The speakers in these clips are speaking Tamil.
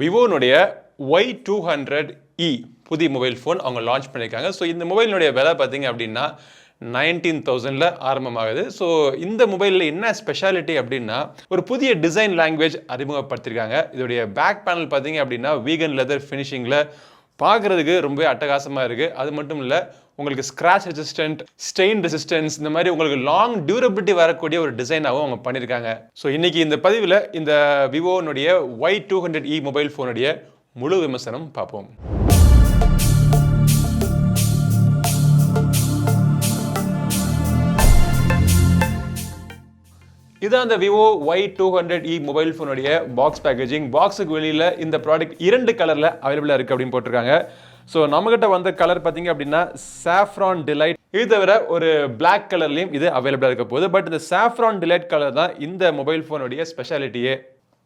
விவோனுடைய ஒய் டூ ஹண்ட்ரட் இ புதிய மொபைல் ஃபோன் அவங்க லான்ச் பண்ணியிருக்காங்க. ஸோ இந்த மொபைலினுடைய விலை பார்த்தீங்க அப்படின்னா நைன்டீன் தௌசண்டில் ஆரம்பமாகுது. ஸோ இந்த மொபைலில் என்ன ஸ்பெஷாலிட்டி அப்படின்னா ஒரு புதிய டிசைன் லாங்குவேஜ் அறிமுகப்படுத்தியிருக்காங்க. இதோடைய பேக் பேனல் பார்த்தீங்க அப்படின்னா வீகன் லெதர் ஃபினிஷிங்கில் பார்க்குறதுக்கு ரொம்பவே அட்டகாசமாக இருக்குது அது மட்டும் இல்லை உங்களுக்கு ஸ்க்ராச் ரெசிஸ்டன்ட் ஸ்டெயின் ரெசிஸ்டன்ஸ் இந்த மாதிரி உங்களுக்கு லாங் டியூரபிலிட்டி வரக்கூடிய ஒரு டிசைனாகவும் அவங்க பண்ணியிருக்காங்க ஸோ இன்னைக்கு இந்த பதிவில் இந்த விவோனுடைய Y two hundred E mobile ஃபோனுடைய முழு விமர்சனம் பார்ப்போம். இதான் அந்த Vivo Y two hundred E mobile ஃபோனுடைய box packaging பாக்ஸுக்கு வெளியில் இந்த ப்ராடக்ட் இரண்டு கலரில் அவைலபிளாக இருக்குது அப்படின்னு போட்டிருக்காங்க. ஸோ நம்மகிட்ட வந்த கலர் பார்த்தீங்க அப்படின்னா சாஃப்ரான் டிலைட் இது தவிர ஒரு பிளாக் கலர்லையும் இது அவைலபிளாக இருக்க போகுது. பட் இந்த சாஃப்ரான் டிலைட் கலர் தான் இந்த மொபைல் ஃபோனுடைய ஸ்பெஷாலிட்டியே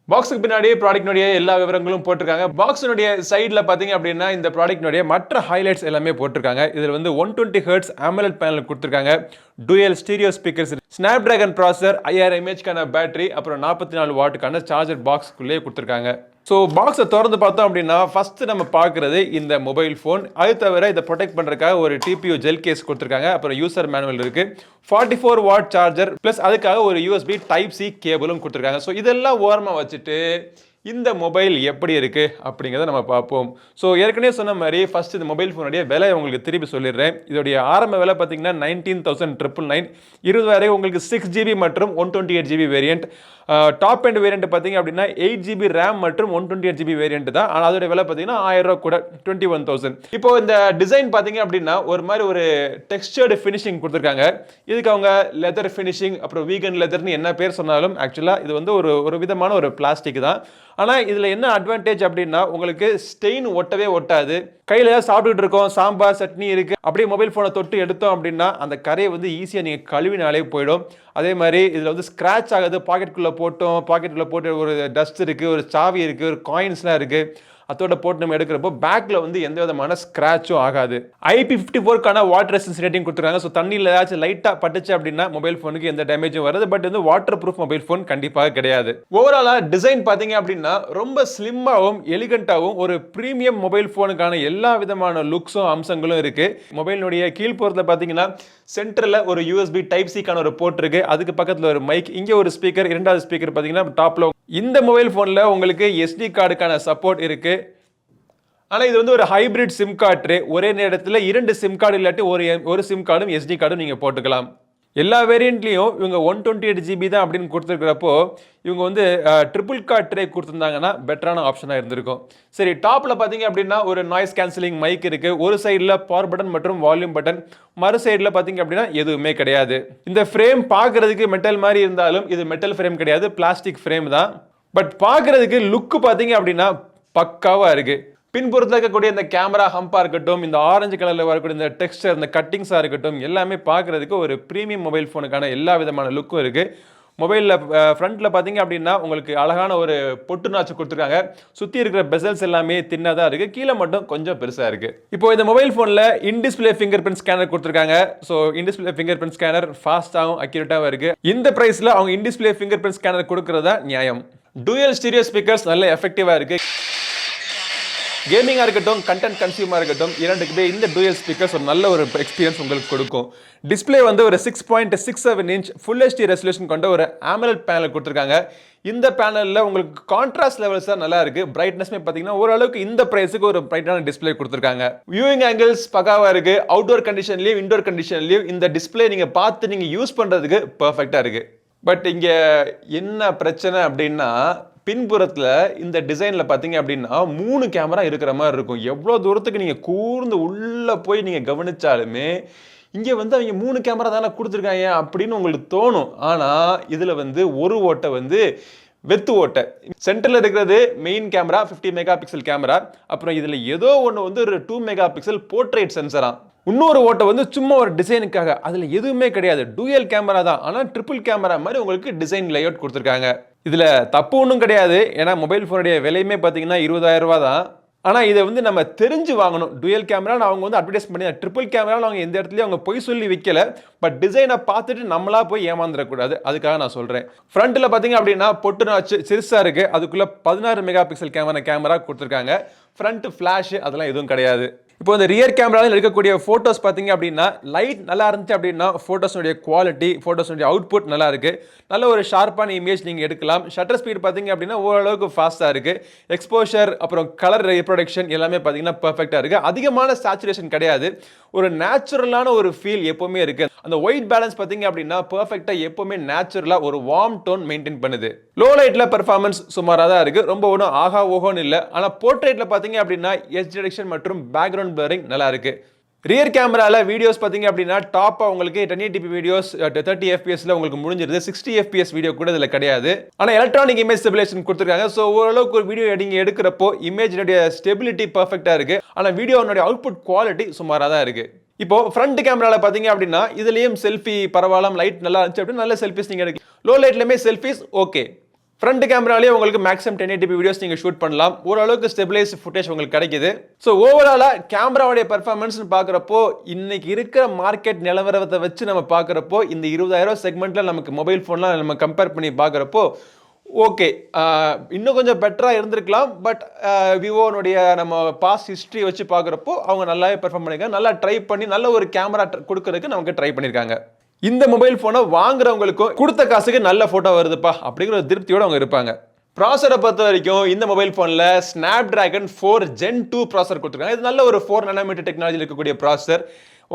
பாக்ஸுக்கு பின்னாடி ப்ராடக்ட்னுடைய எல்லா விவரங்களும் போட்டிருக்காங்க. பாக்ஸினுடைய சைடில் பார்த்தீங்க அப்படின்னா இந்த ப்ராடக்ட்னுடைய மற்ற ஹைலைட்ஸ் எல்லாமே போட்டிருக்காங்க. இதில் வந்து one twenty hertz AMOLED panel கொடுத்துருக்காங்க. Dual stereo speakers snapdragon processor ஐயாயிரம் எம்ஏஹெச்க்கான பேட்டரி அப்புறம் நாற்பத்தி நாலு வாட்டுக்கான சார்ஜர் பாக்ஸ்க்குள்ளேயே கொடுத்துருக்காங்க. ஸோ பாக்ஸை திறந்து பார்த்தோம் அப்படின்னா ஃபஸ்ட்டு நம்ம பார்க்குறது இந்த மொபைல் ஃபோன் அது தவிர இதை ப்ரொடெக்ட் பண்ணுறதுக்காக ஒரு டிபியூ ஜெல் கேஸ் கொடுத்துருக்காங்க. அப்புறம் யூசர் மேனுவல் இருக்குது forty four watt charger plus அதுக்காக ஒரு யூஎஸ்பி டைப் சி கேபிளும் கொடுத்துருக்காங்க. ஸோ இதெல்லாம் ஓரமாக வச்சுட்டு இந்த மொபைல் எப்படி இருக்குது அப்படிங்கிறத நம்ம பார்ப்போம். ஸோ ஏற்கனவே சொன்ன மாதிரி ஃபஸ்ட் இந்த மொபைல் ஃபோனுடைய விலை உங்களுக்கு திருப்பி சொல்லிடுறேன். இதோடைய ஆரம்ப விலை பார்த்தீங்கன்னா நைன்டீன் தௌசண்ட் ட்ரிபிள் நைன் இருபது உங்களுக்கு சிக்ஸ் ஜிபி மற்றும் one twenty eight GB variant top end variant பார்த்தீங்க அப்படின்னா எயிட் ஜிபி ரேம் மற்றும் one twenty eight GB variant தான். ஆனால் அதோட விலை பார்த்தீங்கன்னா ஆயிரம் கூட டுவெண்ட்டி ஒன் தௌசண்ட் இப்போ இந்த டிசைன் பார்த்தீங்க அப்படின்னா ஒரு மாதிரி ஒரு டெக்ஸ்டர்டு ஃபினிஷிங் கொடுத்துருக்காங்க. இதுக்கு அவங்க லெதர் ஃபினிஷிங் அப்புறம் வீகன் லெதர்னு என்ன பேர் சொன்னாலும் ஆக்சுவலாக இது வந்து ஒரு ஒரு விதமான ஒரு பிளாஸ்டிக் தான். ஆனால் இதில் என்ன அட்வான்டேஜ் அப்படின்னா உங்களுக்கு ஸ்டெயின் ஒட்டவே ஒட்டாது. கையில் ஏதாவது சாப்பிட்டுட்டு இருக்கோம் சாம்பார் சட்னி இருக்குது அப்படியே மொபைல் ஃபோனை தொட்டு எடுத்தோம் அப்படின்னா அந்த கரையை வந்து ஈஸியாக நீங்கள் கழுவினாலே போயிடும். அதே மாதிரி இதில் வந்து ஸ்க்ராட்ச் ஆகுது. பாக்கெட்டுக்குள்ளே போட்டோம் பாக்கெட்டுக்குள்ளே போட்டு ஒரு டஸ்ட் இருக்குது ஒரு சாவி இருக்குது ஒரு காயின்ஸ்லாம் இருக்குது அதோட போட்டு நம்ம எடுக்கிறப்போ பேக்கில் வந்து எந்த விதமான ஸ்க்ராச்சும் ஆகாது. ஐபி ஃபிஃப்டி ஃபோர்க்கான வாட்டர் ரெசிஸ்டன்ஸ் ரேட்டிங் கொடுத்துருக்காங்க. ஸோ தண்ணியில் ஏதாச்சும் லைட்டாக பட்டுச்சு அப்படின்னா மொபைல் ஃபோனுக்கு எந்த டேமேஜும் வருது. பட் வந்து வாட்டர் ப்ரூஃப் மொபைல் ஃபோன் கண்டிப்பாக கிடையாது ஓவராலாக டிசைன் பார்த்தீங்க அப்படின்னா ரொம்ப ஸ்லிம்மாகவும் எலிகண்ட்டாகவும் ஒரு ப்ரீமியம் மொபைல் ஃபோனுக்கான எல்லா விதமான லுக்ஸும் அம்சங்களும் இருக்குது மொபைலினுடைய கீழ்ப்புறத்தில் பார்த்தீங்கன்னா சென்டரில் ஒரு யூஎஸ்பி டைப் சிக்கான ஒரு போர்ட் இருக்குது அதுக்கு பக்கத்தில் ஒரு மைக் இங்கே ஒரு ஸ்பீக்கர் இரண்டாவது ஸ்பீக்கர் பார்த்தீங்கன்னா டாப்பில் இந்த மொபைல் ஃபோனில் உங்களுக்கு எஸ்டி கார்டுக்கான சப்போர்ட் இருக்குது ஆனால் இது வந்து ஒரு ஹைபிரிட் சிம் கார்டு. ஒரே நேரத்தில் இரண்டு சிம் கார்டு இல்லாட்டி ஒரு ஒரு சிம் கார்டும் எஸ்டி கார்டும் நீங்கள் போட்டுக்கலாம். எல்லா வேரியண்ட்லேயும் இவங்க ஒன் டுவெண்ட்டி எயிட் ஜிபி தான் அப்படின்னு கொடுத்துருக்கிறப்போ இவங்க வந்து ட்ரிபிள் கார்ட் ட்ரே கொடுத்துருந்தாங்கன்னா பெட்டரான ஆப்ஷனாக இருந்திருக்கும். சரி டாப்பில் பார்த்தீங்க அப்படின்னா ஒரு நாய்ஸ் கேன்சலிங் மைக் இருக்குது ஒரு சைடில் பவர் பட்டன் மற்றும் வால்யூம் பட்டன் மறு சைடில் பார்த்தீங்க அப்படின்னா எதுவுமே கிடையாது. இந்த ஃப்ரேம் பார்க்குறதுக்கு மெட்டல் மாதிரி இருந்தாலும் இது மெட்டல் ஃப்ரேம் கிடையாது. பிளாஸ்டிக் ஃப்ரேம் தான். பட் பார்க்குறதுக்கு லுக்கு பார்த்தீங்க அப்படின்னா பக்காவாக இருக்குது பின்புறத்தில் இருக்கக்கூடிய இந்த கேமரா ஹம்பாக இருக்கட்டும் இந்த ஆரஞ்சு கலரில் வரக்கூடிய இந்த டெக்ஸ்டர் இந்த கட்டிங்ஸாக இருக்கட்டும் எல்லாமே பார்க்குறதுக்கு ஒரு ப்ரீமியம் மொபைல் ஃபோனுக்கான எல்லா விதமான லுக்கும் இருக்குது மொபைலில் ஃப்ரண்ட்டில் பார்த்தீங்க அப்படின்னா உங்களுக்கு அழகான ஒரு பொட்டு நாச்சு கொடுத்துருக்காங்க. சுற்றி இருக்கிற பெசல்ஸ் எல்லாமே தின்னதாக இருக்குது கீழே மட்டும் கொஞ்சம் பெருசாக இருக்குது இப்போ இந்த மொபைல் ஃபோனில் இன்டிஸ்பிளே ஃபிங்கர் பிரிண்ட் ஸ்கேனர் கொடுத்துருக்காங்க. So in display fingerprint scanner ஃபாஸ்ட்டாகவும் அக்யூரேட்டாகவும் இருக்குது இந்த ப்ரைஸில் அவங்க இன்டிஸ்பிளே ஃபிங்கர் பிரிண்ட் ஸ்கேனர் கொடுக்குறதா நியாயம். டூயல் ஸ்டீரியோ ஸ்பீக்கர்ஸ் நல்ல எஃபெக்டிவாக இருக்குது கேமிங்காக இருக்கட்டும் கண்டென்ட் கன்சியூமாக இருக்கட்டும் இரண்டுக்குமே இந்த டூயல் ஸ்பீக்கர்ஸ் ஒரு நல்ல ஒரு எக்ஸ்பீரியன்ஸ் உங்களுக்கு கொடுக்கும். டிஸ்பிளே வந்து ஒரு six point six seven inch full HD resolution கொண்ட ஒரு ஆமலட் பேனல் கொடுத்துருக்காங்க. இந்த பேனலில் உங்களுக்கு கான்ட்ராஸ்ட் லெவல்ஸ் தான் நல்லா இருக்கு. பிரைட்னஸ்மே பார்த்தீங்கன்னா ஓரளவுக்கு இந்த ப்ரைஸுக்கு ஒரு பிரைட்டான டிஸ்ப்ளே கொடுத்துருக்காங்க. வியூவிங் ஆங்கிள்ஸ் பக்காவாக இருக்கு. அவுட்டோர் கண்டிஷன்லையும் இன்டோர் கண்டிஷன்லையும் இந்த டிஸ்ப்ளே நீங்கள் பார்த்து நீங்கள் யூஸ் பண்ணுறதுக்கு பர்ஃபெக்டாக இருக்குது பட் இங்கே என்ன பிரச்சனை அப்படின்னா பின்புறத்தில் இந்த டிசைனில் பார்த்தீங்க அப்படின்னா மூணு கேமரா இருக்கிற மாதிரி இருக்கும். எவ்வளோ தூரத்துக்கு நீங்கள் கூர்ந்து உள்ளே போய் நீங்கள் கவனிச்சாலுமே இங்கே வந்து அவங்க மூணு கேமரா தானே கொடுத்துருக்காங்க அப்படின்னு உங்களுக்கு தோணும். ஆனால் இதில் வந்து ஒரு ஓட்டை வந்து வெத்து ஓட்டை. சென்டரில் இருக்கிறது main camera 50 megapixel camera அப்புறம் இதில் ஏதோ ஒன்று வந்து ஒரு டூ மெகா பிக்சல் போர்ட்ரேட் சென்சரா இன்னொரு ஓட்டை வந்து சும்மா ஒரு டிசைனுக்காக அதில் எதுவுமே கிடையாது. டூயல் கேமரா தான். ஆனால் ட்ரிபிள் கேமரா மாதிரி உங்களுக்கு டிசைன் லேஅவுட் கொடுத்துருக்காங்க. இதில் தப்பு ஒன்றும் கிடையாது. ஏன்னா மொபைல் ஃபோனுடைய விலையுமே பார்த்தீங்கன்னா இருபதாயிரம் ரூபா தான். ஆனால் இதை வந்து நம்ம தெரிஞ்சு வாங்கணும். டுயல் கேமரா அவங்க வந்து அட்வர்டைஸ் பண்ணி ட்ரிபிள் கேமரான்னு அவங்க எந்த இடத்துலையும் அவங்க பொய் சொல்லி விற்கல பட் டிசைனை பார்த்துட்டு நம்மளா போய் ஏமாந்துடக்கூடாது அதுக்காக நான் சொல்கிறேன் ஃப்ரண்ட்டில் பார்த்தீங்க அப்படின்னா பொட்டு நாச்சு சிறுசாக இருக்குது அதுக்குள்ளே பதினாறு மெகா பிக்சல் கேமரா கேமரா கொடுத்துருக்காங்க. ஃப்ரண்ட் ஃப்ளாஷ் அதெல்லாம் எதுவும் கிடையாது. இப்போ இந்த ரியர் கேமராவில் இருக்கக்கூடிய ஃபோட்டோஸ் பார்த்தீங்க அப்படின்னா லைட் நல்லா இருந்துச்சு அப்படின்னா ஃபோட்டோஸுடைய குவாலிட்டி ஃபோட்டோஸுடைய அவுட்புட் நல்லா இருக்குது நல்ல ஒரு ஷார்ப்பான இமேஜ் நீங்கள் எடுக்கலாம். ஷட்டர் ஸ்பீட் பார்த்தீங்க அப்படின்னா ஓரளவுக்கு ஃபாஸ்ட்டாக இருக்குது எக்ஸ்போஷர் அப்புறம் கலர் ரிப்ரொடக்ஷன் எல்லாமே பார்த்தீங்கன்னா பர்ஃபெக்டாக இருக்குது அதிகமான சேச்சுரேஷன் கிடையாது. ஒரு நேச்சுரலான ஒரு ஃபீல் எப்போவுமே இருக்குது அந்த ஒயிட் பேலன்ஸ் பார்த்தீங்க அப்படின்னா பர்ஃபெக்டாக எப்போவுமே நேச்சுரலாக ஒரு வார்ம் டோன் மெயின்டைன் பண்ணுது. லோ லைட்டில் பெர்ஃபார்மன்ஸ் சுமாராக தான் இருக்குது ரொம்ப ஒன்றும் ஆகா ஓஹோன்னு இல்லை. ஆனால் போர்ட்ரேட்டில் பார்த்தீங்க அப்படின்னா எஸ் டிடெக்ஷன் மற்றும் பேக்ரவுண்ட் பிளரிங் நல்லா இருக்குது ரியர் கேமராவில் வீடியோஸ் பார்த்தீங்க அப்படின்னா டாப்பாக உங்களுக்கு ten eighty p videos thirty எஃபிஎஸ்ல உங்களுக்கு முடிஞ்சிருது. சிக்ஸ்டி எஃபிஎஸ் வீடியோ கூட இதில் கிடையாது. ஆனால் எலக்ட்ரானிக் இமேஜ் ஸ்டெபிலேஷன் கொடுத்துருக்காங்க. ஸோ ஓரளவுக்கு ஒரு வீடியோ நீங்கள் எடுக்கிறப்போ இமேஜினுடைய ஸ்டெபிலிட்டி பர்ஃபெக்டாக இருக்குது ஆனால் வீடியோனுடைய அவுட்புட் குவாலிட்டி சுமாராக தான் இருக்குது இப்போ ஃப்ரண்ட் கேமராவில் பார்த்தீங்க அப்படின்னா இதுலேயும் செல்ஃபி பரவாயில்ல லைட் நல்லா இருந்துச்சு அப்படின்னு நல்ல செல்ஃபிஸ் நீங்கள் எடுக்கலாம் லோ லைட்லேயுமே செல்ஃபிஸ் ஓகே ஃப்ரண்ட் கேமராலேயே உங்களுக்கு மேக்ஸிமம் டென் எயிட்டி வீடியோஸ் நீங்கள் ஷூட் பண்ணலாம். ஓரளவுக்கு ஸ்டெபிலைஸ் ஃபுட்டேஜ் உங்களுக்கு கிடைக்குது. ஸோ ஓவராலாக கேமராவுடைய பர்ஃபார்மன்ஸ்னு பார்க்குறப்போ இன்னைக்கு இருக்கிற மார்க்கெட் நிலவரத்தை வச்சு நம்ம பார்க்குறப்போ இந்த இருபதாயிரம் செக்மெண்ட்டில் நமக்கு மொபைல் ஃபோன்லாம் நம்ம கம்பேர் பண்ணி பார்க்குறப்போ ஓகே இன்னும் கொஞ்சம் பெட்டராக இருந்திருக்கலாம். பட் விவோனுடைய நம்ம பாஸ்ட் ஹிஸ்ட்ரி வச்சு பார்க்குறப்போ அவங்க நல்லாவே பெர்ஃபார்ம் பண்ணியிருக்காங்க. நல்லா ட்ரை பண்ணி நல்ல ஒரு கேமரா கொடுக்கறதுக்கு நமக்கு ட்ரை பண்ணியிருக்காங்க. இந்த மொபைல் ஃபோனை வாங்குறவங்களுக்கும் கொடுத்த காசுக்கு நல்ல ஃபோட்டோ வருதுப்பா அப்படிங்கிற ஒரு திருப்தியோடு அவங்க இருப்பாங்க. ப்ராசரை பொறுத்த வரைக்கும் இந்த மொபைல் ஃபோனில் snapdragon four gen two processor கொடுத்துருக்காங்க. இது நல்ல ஒரு ஃபோர் நானோமீட்டர் டெக்னாலஜி இருக்கக்கூடிய ப்ராசர்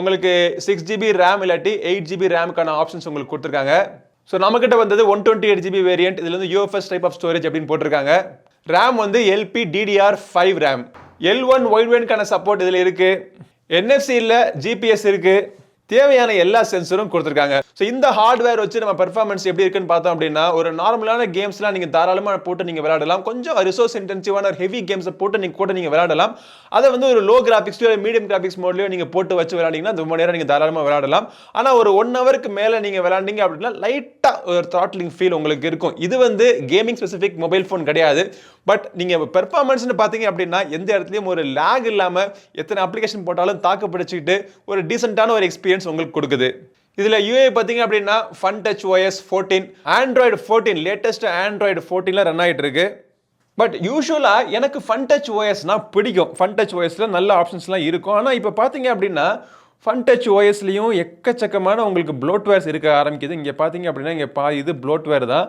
உங்களுக்கு சிக்ஸ் ஜிபி ரேம் இல்லாட்டி எயிட் ஜிபி ரேமுக்கான ஆப்ஷன்ஸ் உங்களுக்கு கொடுத்துருக்காங்க. ஸோ நம்மக்கிட்ட வந்தது one twenty eight GB variant இதில் வந்து யூஎஃப்எஸ் டைப் ஆஃப் ஸ்டோரேஜ் அப்படின்னு போட்டிருக்காங்க. ரேம் வந்து LP DDR five RAM L one wide வேன்கான support இதில் இருக்குது என்எஃப்சியில் ஜிபிஎஸ் இருக்குது தேவையான எல்லா சென்சரும் கொடுத்துருக்காங்க. ஸோ இந்த ஹார்ட்வேர் வச்சு நம்ம பெர்ஃபார்மன்ஸ் எப்படி இருக்குன்னு பார்த்தோம் அப்படின்னா ஒரு நார்மலான கேம்ஸ்லாம் நீங்கள் தாராளமாக போட்டு நீங்கள் விளையாடலாம். கொஞ்சம் ரிசோர்ஸ் இன்டென்சிவான ஒரு ஹெவி கேம்ஸை போட்டு நீங்கள் கூட நீங்கள் விளையாடலாம். அதை வந்து ஒரு லோ கிராஃபிக்ஸ்லையோ மீடியம் கிராஃபிக்ஸ் மோட்லையோ நீங்கள் போட்டு வச்சு விளையாடிங்கன்னா ரொம்ப நேரம் நீங்கள் தாராளமாக விளையாடலாம். ஆனால் ஒரு ஒன் ஹவருக்கு மேலே நீங்கள் விளையாண்டிங்க அப்படின்னா லைட்டாக ஒரு த்ராட்லிங் ஃபீல் உங்களுக்கு இருக்கும். இது வந்து கேமிங் ஸ்பெசிஃபிக் மொபைல் ஃபோன் கிடையாது. பட் நீங்கள் பெர்ஃபார்மன்ஸ்னு பார்த்தீங்க அப்படின்னா எந்த இடத்துலையும் ஒரு லேக் இல்லாமல் எத்தனை அப்ளிகேஷன் போட்டாலும் தாக்கு பிடிச்சிக்கிட்டு ஒரு டீசெண்டான ஒரு எக்ஸ்பீரியன்ஸ் உங்களுக்கு கொடுக்குது. இதில் யூஏ பார்த்தீங்க அப்படின்னா fun touch OS fourteen Android fourteen latest Android ஃபோர்டீனில் run ஆகிட்டு இருக்கு. பட் யூஸ்வலாக எனக்கு ஃபன் டச் ஓஎஸ்னால் பிடிக்கும். ஃபன் டச் ஓஎஸில் நல்ல ஆப்ஷன்ஸ்லாம் இருக்கும். ஆனால் இப்போ பார்த்தீங்க அப்படின்னா ஃபன் டச் ஓஎஸ்லேயும் எக்கச்சக்கமான உங்களுக்கு ப்ளோட்வேர்ஸ் இருக்க ஆரம்பிக்குது. இங்கே பார்த்தீங்க அப்படின்னா இங்கே பா இது ப்ளோட்வேர் தான்.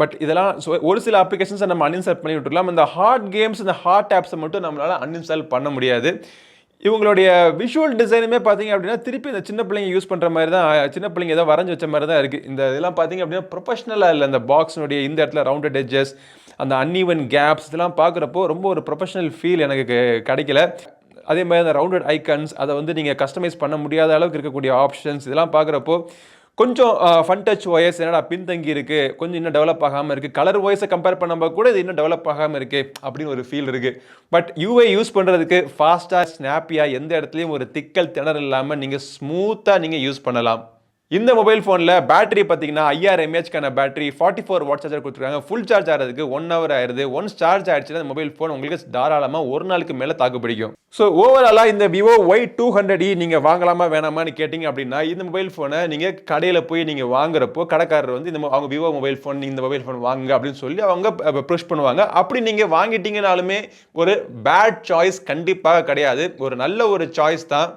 பட் இதெல்லாம் so ஒரு சில அப்ளிகேஷன்ஸை நம்ம அன்இன்ஸ்டால் பண்ணி விட்டுருக்கலாம் இந்த ஹார்ட் கேம்ஸ் இந்த ஹார்ட் ஆப்ஸை மட்டும் நம்மளால் அன்இன்ஸ்டால் பண்ண முடியாது. இவங்களுடைய விஷுவல் டிசைனுமே பார்த்தீங்க அப்படின்னா திருப்பி இந்த சின்ன பிள்ளைங்க யூஸ் பண்ணுற மாதிரி தான் சின்ன பிள்ளைங்க ஏதோ வரைஞ்சி வச்ச மாதிரி தான் இருக்குது இந்த இதெல்லாம் பார்த்தீங்க அப்படின்னா ப்ரொஃபஷனலாக இல்லை அந்த பாக்ஸினுடைய இந்த இடத்துல ரவுண்டட் எட்ஜஸ் அந்த அன்இவன் கேப்ஸ் இதெல்லாம் பார்க்குறப்போ ரொம்ப ஒரு ப்ரொஃபஷனல் ஃபீல் எனக்கு கிடைக்கல. அதே மாதிரி அந்த ரவுண்டட் ஐக்கன்ஸ் அதை வந்து நீங்கள் கஸ்டமைஸ் பண்ண முடியாத அளவுக்கு இருக்கக்கூடிய ஆப்ஷன்ஸ் இதெல்லாம் பார்க்குறப்போ கொஞ்சம் ஃபன் டச் வாய்ஸ் என்னடா பின்தங்கி இருக்குது கொஞ்சம் இன்னும் டெவலப் ஆகாமல் இருக்குது கலர் வாய்ஸை கம்பேர் பண்ணும்போது கூட இது இன்னும் டெவலப் ஆகாமல் இருக்குது அப்படின்னு ஒரு ஃபீல் இருக்குது பட் யூஐ யூஸ் பண்ணுறதுக்கு ஃபாஸ்ட்டாக ஸ்னாப்பியாக எந்த இடத்துலையும் ஒரு திக்கல் திணறு இல்லாமல் நீங்கள் ஸ்மூத்தாக நீங்கள் யூஸ் பண்ணலாம். இந்த மொபைல் ஃபோனில் பேட்டரி பார்த்தீங்கன்னா ஐயாயிரம் எம்ஏஹெச்க்கான battery forty four watt charger கொடுத்துருக்காங்க. ஃபுல் சார்ஜ் ஆகிறதுக்கு ஒன் ஹவர் ஆயிருது. ஒன்ஸ் சார்ஜ் ஆயிடுச்சுன்னா அந்த மொபைல் ஃபோன் உங்களுக்கு தாராளமாக ஒரு நாளுக்கு மேலே தாக்கு பிடிக்கும். ஸோ ஓவராலாக இந்த Vivo Y two hundred E நீங்கள் வாங்கலாமா வேணாமான்னு கேட்டிங்க அப்படின்னா இந்த மொபைல் ஃபோனை நீங்கள் கடையில் போய் நீங்கள் வாங்குறப்போ கடைக்காரர் வந்து இந்த அவங்க விவோ மொபைல் ஃபோன் இந்த மொபைல் ஃபோன் வாங்குங்க அப்படின்னு சொல்லி அவங்க ப்ரெஷ் பண்ணுவாங்க. அப்படி நீங்கள் வாங்கிட்டீங்கனாலுமே ஒரு பேட் சாய்ஸ் கண்டிப்பாக கிடையாது. ஒரு நல்ல ஒரு சாய்ஸ் தான்.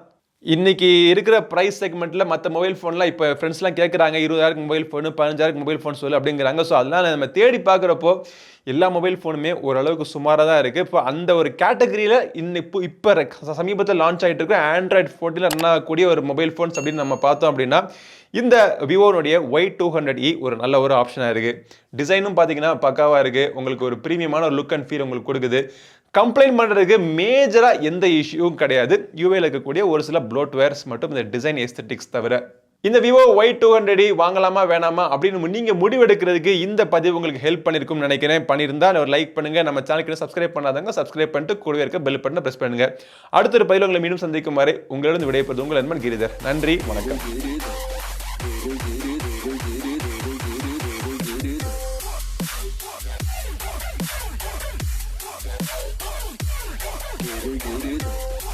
இன்னைக்கு இருக்கிற ப்ரைஸ் செக்மெண்ட்டில் மற்ற மொபைல் ஃபோன்லாம் இப்போ ஃப்ரெண்ட்ஸ்லாம் கேட்குறாங்க இருபதாயிரம் மொபைல் ஃபோனு பதினஞ்சாயிரம் மொபைல் ஃபோன் சொல்லு அப்படிங்கிறாங்க. ஸோ அதனால் நம்ம தேடி பார்க்குறப்போ எல்லா மொபைல் ஃபோனுமே ஓரளவுக்கு சுமாராக தான் இருக்குது இப்போ அந்த ஒரு கேட்டகரியில் இன்னும் இப்போ இப்போ சமீபத்தில் லான்ச் ஆகிட்டு இருக்க ஆண்ட்ராய்டு ஃபோர்ட்டியில் ரன் ஒரு மொபைல் ஃபோன்ஸ் அப்படின்னு நம்ம பார்த்தோம் அப்படின்னா இந்த விவோனுடைய ஒய் டூ ஹண்ட்ரட் இ ஒரு நல்ல ஒரு ஆப்ஷனாக இருக்குது டிசைனும் பார்த்தீங்கன்னா பக்காவாக இருக்குது உங்களுக்கு ஒரு ப்ரீமியமான ஒரு லுக் அண்ட் ஃபீல் உங்களுக்கு கொடுக்குது. கம்ப்ளைண்ட் பண்ணுறதுக்கு மேஜராக எந்த இஷ்யூவும் கிடையாது. யூஏல இருக்கக்கூடிய ஒரு சில ப்ளோட்வேர்ஸ் மற்றும் இந்த டிசைன் எஸ்தட்டிக்ஸ் தவிர. இந்த விவோ ஒய் டூ ஹண்ட்ரட் வாங்கலாமா வேணாமா அப்படின்னு நீங்கள் முடிவெடுக்கிறதுக்கு இந்த பதிவு உங்களுக்கு ஹெல்ப் பண்ணியிருக்கும்னு நினைக்கிறேன். பண்ணியிருந்தால் ஒரு லைக் பண்ணுங்கள் நம்ம சேனலுக்கு சப்ஸ்கிரைப் பண்ணாதாங்க சப்ஸ்கிரைப் பண்ணிட்டு கூடவே இருக்க பெல் பட்டனை ப்ரெஸ் பண்ணுங்கள் அடுத்த ஒரு பதிவில் உங்களை மீண்டும் சந்திக்கும் வரை உங்களிடம் விடைபெறுவது உங்கள் நண்பன் கிரிதர். நன்றி வணக்கம். Very good, dude.